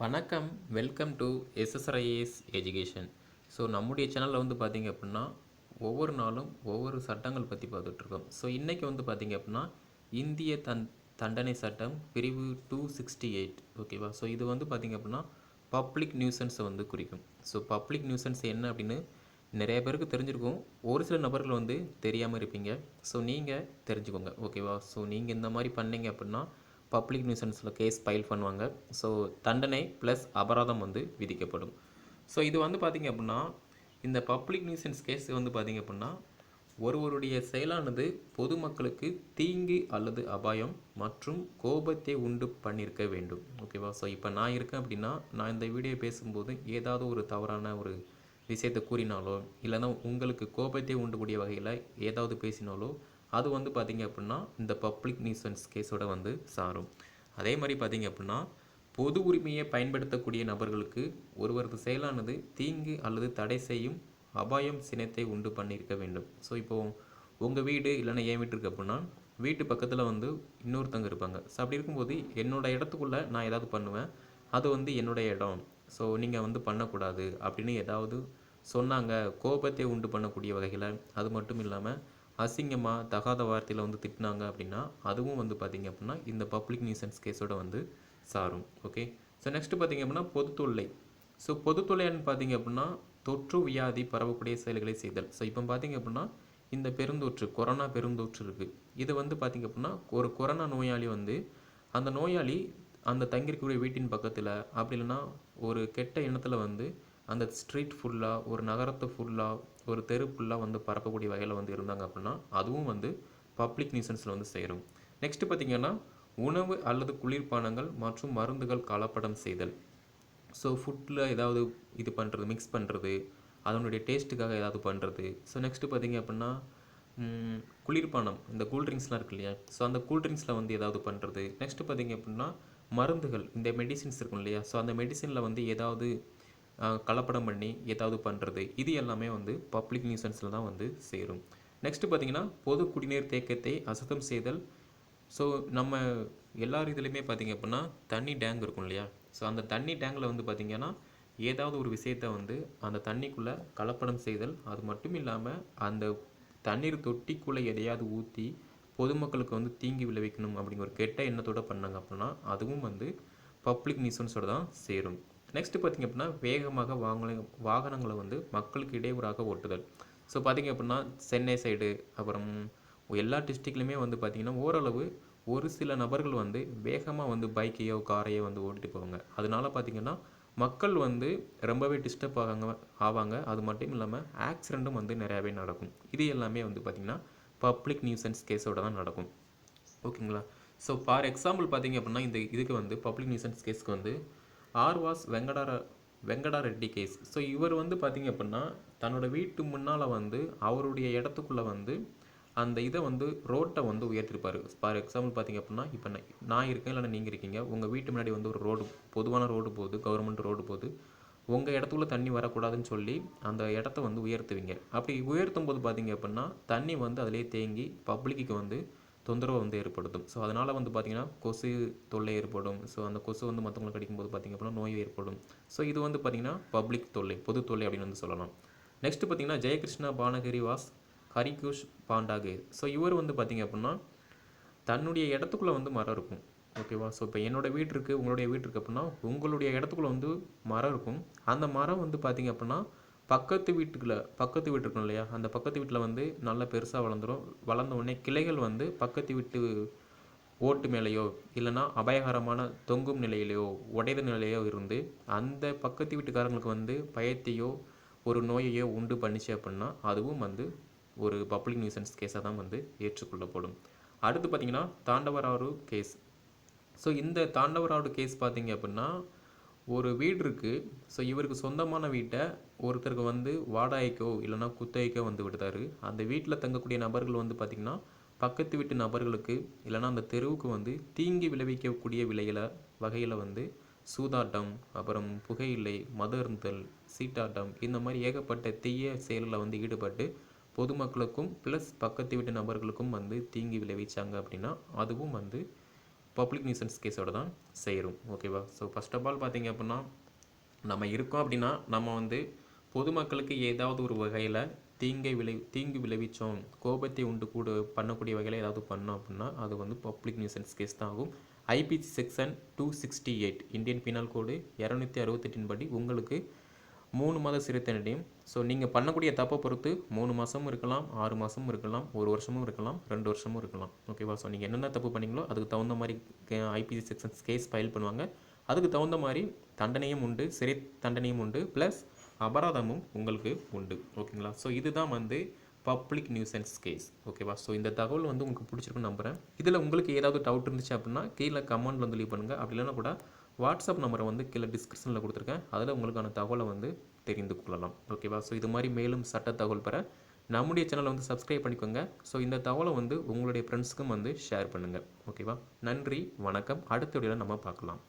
வணக்கம் welcome to SSRIS education so நம்முடைய சேனலில் வந்து பார்த்தீங்க அப்படின்னா ஒவ்வொரு நாளும் ஒவ்வொரு சட்டங்கள் பற்றி பார்த்துட்ருக்கோம் ஸோ இன்றைக்கி வந்து பார்த்திங்க அப்படின்னா இந்திய தன் தண்டனை சட்டம் பிரிவு டூ சிக்ஸ்டி எயிட் ஓகேவா ஸோ இது வந்து பார்த்திங்க அப்படின்னா பப்ளிக் நியூசன்ஸை வந்து குறிக்கும். ஸோ பப்ளிக் நியூசன்ஸ் என்ன அப்படின்னு நிறைய பேருக்கு தெரிஞ்சிருக்கும். ஒரு சில நபர்கள் வந்து தெரியாமல் இருப்பீங்க. ஸோ நீங்கள் தெரிஞ்சுக்கோங்க ஓகேவா ஸோ நீங்கள் இந்த மாதிரி பண்ணீங்க அப்படின்னா பப்ளிக் நியூசன்ஸில் கேஸ் ஃபைல் பண்ணுவாங்க. ஸோ தண்டனை ப்ளஸ் அபராதம் வந்து விதிக்கப்படும். ஸோ இது வந்து பார்த்திங்க அப்படின்னா இந்த பப்ளிக் நியூசன்ஸ் கேஸ் வந்து பார்த்திங்க அப்படின்னா ஒருவருடைய செயலானது பொதுமக்களுக்கு தீங்கு அல்லது அபாயம் மற்றும் கோபத்தை உண்டு பண்ணியிருக்க வேண்டும். ஓகேவா ஸோ இப்போ நான் இருக்கேன் அப்படின்னா நான் இந்த வீடியோ பேசும்போது ஏதாவது ஒரு தவறான ஒரு விஷயத்தை கூறினாலோ இல்லைன்னா உங்களுக்கு கோபத்தை உண்டுக்கூடிய வகையில் ஏதாவது பேசினாலோ அது வந்து பார்த்திங்க அப்படின்னா இந்த பப்ளிக் நியூசன்ஸ் கேஸோட வந்து சாரும். அதே மாதிரி பார்த்திங்க அப்படின்னா பொது உரிமையை பயன்படுத்தக்கூடிய நபர்களுக்கு ஒருவரது செயலானது தீங்கு அல்லது தடை செய்யும் அபாயம் சினத்தை உண்டு பண்ணியிருக்க வேண்டும். ஸோ இப்போது உங்கள் வீடு இல்லைன்னா என் வீட்டு இருக்கு அப்படின்னா வீட்டு பக்கத்தில் வந்து இன்னொருத்தங்க இருப்பாங்க. ஸோ அப்படி இருக்கும்போது என்னோடய இடத்துக்குள்ளே நான் ஏதாவது பண்ணுவேன் அது வந்து என்னுடைய இடம். ஸோ நீங்கள் வந்து பண்ணக்கூடாது அப்படின்னு ஏதாவது சொன்னாங்க கோபத்தை உண்டு பண்ணக்கூடிய வகையில் அது மட்டும் இல்லாமல் அசிங்கமாக தகாத வார்த்தையில் வந்து திட்டினாங்க அப்படின்னா அதுவும் வந்து பார்த்திங்க அப்படின்னா இந்த பப்ளிக் நியூசன்ஸ் கேஸோட வந்து சாரும். ஓகே ஸோ நெக்ஸ்ட்டு பார்த்திங்க அப்படின்னா பொது தொல்லை. ஸோ பொது தொல்லைன்னு பார்த்தீங்க அப்படின்னா தொற்று வியாதி பரவக்கூடிய செயல்களை செய்தல். ஸோ இப்போ பார்த்திங்க அப்படின்னா இந்த பெருந்தொற்று கொரோனா பெருந்தொற்று இருக்குது இது வந்து பார்த்திங்க அப்படின்னா ஒரு கொரோனா நோயாளி வந்து அந்த நோயாளி அந்த தங்கியிருக்கக்கூடிய வீட்டின் பக்கத்தில் அப்படி இல்லைன்னா ஒரு கெட்ட இனத்தில் வந்து அந்த ஸ்ட்ரீட் ஃபுல்லாக ஒரு நகரத்தை ஃபுல்லாக ஒரு தெரு ஃபுல்லாக வந்து பரப்பக்கூடிய வகையில் வந்து இருந்தாங்க அப்படின்னா அதுவும் வந்து பப்ளிக் நியூசன்ஸில் வந்து சேரும். நெக்ஸ்ட்டு பார்த்திங்கன்னா உணவு அல்லது குளிர்பானங்கள் மற்றும் மருந்துகள் கலப்படம் செய்தல். ஸோ ஃபுட்டில் ஏதாவது இது பண்ணுறது மிக்ஸ் பண்ணுறது அதனுடைய டேஸ்ட்டுக்காக ஏதாவது பண்ணுறது ஸோ நெக்ஸ்ட்டு பார்த்திங்க அப்படின்னா குளிர்பானம் இந்த கூல்ட்ரிங்க்ஸ்லாம் இருக்கு இல்லையா ஸோ அந்த கூல்ட்ரிங்க்ஸில் வந்து ஏதாவது பண்ணுறது நெக்ஸ்ட்டு பார்த்திங்க அப்படின்னா மருந்துகள் இந்த மெடிசின்ஸ் இருக்கும் இல்லையா? ஸோ அந்த மெடிசினில் வந்து ஏதாவது கலப்படம் பண்ணி ஏதாவது பண்ணுறது இது எல்லாமே வந்து பப்ளிக் நியூசன்ஸில் தான் வந்து சேரும். நெக்ஸ்ட்டு பார்த்திங்கன்னா பொது குடிநீர் தேக்கத்தை அசுத்தம் செய்தல். ஸோ நம்ம எல்லார் இதுலேயுமே பார்த்திங்க அப்படின்னா தண்ணி டேங்க் இருக்கும் இல்லையா? ஸோ அந்த தண்ணி டேங்கில் வந்து பார்த்திங்கன்னா ஏதாவது ஒரு விஷயத்தை வந்து அந்த தண்ணிக்குள்ளே கலப்படம் செய்தல். அது மட்டும் இல்லாமல் அந்த தண்ணீர் தொட்டிக்குள்ளே எதையாவது ஊற்றி பொதுமக்களுக்கு வந்து தீங்கி விளைவிக்கணும் அப்படிங்கிற ஒரு கெட்ட எண்ணத்தோடு பண்ணாங்க அப்படின்னா அதுவும் வந்து பப்ளிக் நியூசன்ஸோடு தான் சேரும். நெக்ஸ்ட்டு பார்த்திங்க அப்படின்னா வேகமாக வாங்கலை வாகனங்களை வந்து மக்களுக்கு இடையூறாக ஓட்டுதல். ஸோ பார்த்திங்க அப்படின்னா சென்னை சைடு அப்புறம் எல்லா டிஸ்ட்ரிக்ட்லையுமே வந்து பார்த்திங்கன்னா ஓரளவு ஒரு சில நபர்கள் வந்து வேகமாக வந்து பைக்கையோ காரையோ வந்து ஓட்டிட்டு போவாங்க. அதனால பார்த்திங்கன்னா மக்கள் வந்து ரொம்பவே டிஸ்டர்ப் ஆகாங்க ஆவாங்க. அது மட்டும் இல்லாமல் ஆக்சிடெண்ட்டும் வந்து நிறையாவே நடக்கும். இது எல்லாமே வந்து பார்த்திங்கன்னா பப்ளிக் நியூசன்ஸ் கேஸோட தான் நடக்கும். ஓகேங்களா ஸோ ஃபார் எக்ஸாம்பிள் பார்த்தீங்க அப்படின்னா இந்த இதுக்கு வந்து பப்ளிக் நியூசன்ஸ் கேஸ்க்கு வந்து ஆர்வாஸ் வெங்கடார வெங்கடா ரெட்டி கேஸ் ஸோ இவர் வந்து பார்த்திங்க அப்படின்னா தன்னோட வீட்டு முன்னால் வந்து அவருடைய இடத்துக்குள்ளே வந்து அந்த இதை வந்து ரோட்டை வந்து உயர்த்திருப்பார். ஃபார் எக்ஸாம்பிள் பார்த்தீங்க அப்படின்னா இப்போ நான் நான் இருக்கேன் இல்லைன்னா நீங்கள் இருக்கீங்க உங்கள் வீட்டு முன்னாடி வந்து ஒரு ரோடு பொதுவான ரோடு போகுது கவர்மெண்ட் ரோடு போகுது உங்கள் இடத்துக்குள்ள தண்ணி வரக்கூடாதுன்னு சொல்லி அந்த இடத்த வந்து உயர்த்துவீங்க. அப்படி உயர்த்தும் போது பார்த்திங்க அப்படின்னா தண்ணி வந்து அதிலே தேங்கி பப்ளிக்கு வந்து தொந்தரவு வந்து ஏற்படுத்தும். ஸோ அதனால் வந்து பார்த்திங்கன்னா கொசு தொல்லை ஏற்படும். ஸோ அந்த கொசு வந்து மற்றவங்களுக்கு கடிக்கும்போது பார்த்திங்க அப்படின்னா நோய் ஏற்படும். ஸோ இது வந்து பார்த்திங்கன்னா பப்ளிக் தொல்லை பொது தொல்லை அப்படின்னு வந்து சொல்லலாம். நெக்ஸ்ட் பார்த்திங்கன்னா ஜெயகிருஷ்ணா பானகிரி வாஸ் ஹரிகுஷ் பாண்டாகு. ஸோ இவர் வந்து பார்த்திங்க அப்படின்னா தன்னுடைய இடத்துக்குள்ளே வந்து மரம் இருக்கும். ஓகேவா ஸோ இப்போ என்னோட வீடு இருக்குது உங்களுடைய வீடு இருக்குது அப்படின்னா உங்களுடைய இடத்துக்குள்ளே வந்து மரம் இருக்கும். அந்த மரம் வந்து பார்த்திங்க அப்படின்னா பக்கத்து வீட்டுக்குள்ள பக்கத்து வீடு இருக்கும் இல்லையா? அந்த பக்கத்து வீட்டில் வந்து நல்லா பெருசாக வளர்ந்துடும் வளர்ந்த உடனே கிளைகள் வந்து பக்கத்து வீட்டு ஓட்டு மேலேயோ இல்லைன்னா அபாயகரமான தொங்கும் நிலையிலையோ உடைத நிலையோ இருந்து அந்த பக்கத்து வீட்டுக்காரங்களுக்கு வந்து பயத்தையோ ஒரு நோயையோ உண்டு பண்ணிச்சு அப்படின்னா அதுவும் வந்து ஒரு பப்ளிக் நியூசன்ஸ் கேஸாக தான் வந்து ஏற்றுக்கொள்ளப்படும். அடுத்து பார்த்திங்கன்னா தாண்டவராறு கேஸ். ஸோ இந்த தாண்டவராடு கேஸ் பார்த்திங்க அப்படின்னா ஒரு வீடு இருக்குது ஸோ இவருக்கு சொந்தமான வீட்டை ஒருத்தருக்கு வந்து வாடகைக்கோ இல்லைனா குத்தகைக்கோ வந்து விடுதாரு அந்த வீட்டில் தங்கக்கூடிய நபர்கள் வந்து பார்த்திங்கன்னா பக்கத்து வீட்டு நபர்களுக்கு இல்லைன்னா அந்த தெருவுக்கு வந்து தீங்கி விளைவிக்கக்கூடிய விலையில வகையில் வந்து சூதாட்டம் அப்புறம் புகையிலை மது அருந்தல் சீட்டாட்டம் இந்த மாதிரி ஏகப்பட்ட தீய செயலில் வந்து ஈடுபட்டு பொதுமக்களுக்கும் ப்ளஸ் பக்கத்து வீட்டு நபர்களுக்கும் வந்து தீங்கி விளைவிச்சாங்க அப்படின்னா அதுவும் வந்து பப்ளிக் நியூசன்ஸ் கேஸோட தான் சேரும் ஓகேவா ஸோ ஃபர்ஸ்ட் ஆஃப் ஆல் பார்த்தீங்க அப்படின்னா நம்ம இருக்கோம் அப்படின்னா நம்ம வந்து பொதுமக்களுக்கு ஏதாவது ஒரு வகையில் தீங்கை விளை தீங்கு விளைவித்தோம் கோபத்தை உண்டு கூட பண்ணக்கூடிய வகையில் ஏதாவது பண்ணோம் அப்படின்னா அது வந்து பப்ளிக் நியூசன்ஸ் கேஸ் தான் ஆகும். IPC section two sixty eight Indian penal code இரநூத்தி அறுபத்தெட்டின் படி உங்களுக்கு மூணு மாத சிறை தண்டனையும் ஸோ நீங்கள் பண்ணக்கூடிய தப்பை பொறுத்து மூணு மாதமும் இருக்கலாம் ஆறு மாதமும் இருக்கலாம் ஒரு வருஷமும் இருக்கலாம் ரெண்டு வருஷமும் இருக்கலாம். ஓகேவா ஸோ நீங்கள் என்னென்ன தப்பு பண்ணீங்களோ அதுக்கு தகுந்த மாதிரி ஐபிசி செக்ஷன்ஸ் கேஸ் ஃபைல் பண்ணுவாங்க. அதுக்கு தகுந்த மாதிரி தண்டனையும் உண்டு சிறை தண்டனையும் உண்டு ப்ளஸ் அபராதமும் உங்களுக்கு உண்டு. ஓகேங்களா ஸோ இதுதான் வந்து பப்ளிக் நியூசன்ஸ் கேஸ் ஓகேவா ஸோ இந்த தகவல் வந்து உங்களுக்கு பிடிச்சிருக்குன்னு நம்புகிறேன் இதில் உங்களுக்கு ஏதாவது டவுட் இருந்துச்சு அப்படின்னா கீழே கமெண்ட் வந்து லீவ் பண்ணுங்கள் அப்படி இல்லைன்னா கூட வாட்ஸ்அப் நம்பரை வந்து கீழே டிஸ்கிரிப்ஷனில் கொடுத்துருக்கேன். அதில் உங்களுக்கான தகவலை வந்து தெரிந்து கொள்ளலாம். ஓகேவா ஸோ இது மாதிரி மேலும் சட்ட தகவல் பெற நம்முடைய சேனலை வந்து சப்ஸ்கிரைப் பண்ணிக்கோங்க. ஸோ இந்த தகவலை வந்து உங்களுடைய ஃப்ரெண்ட்ஸுக்கும் வந்து ஷேர் பண்ணுங்கள் ஓகேவா நன்றி வணக்கம். அடுத்த வீடியோவில் நம்ம பார்க்கலாம்.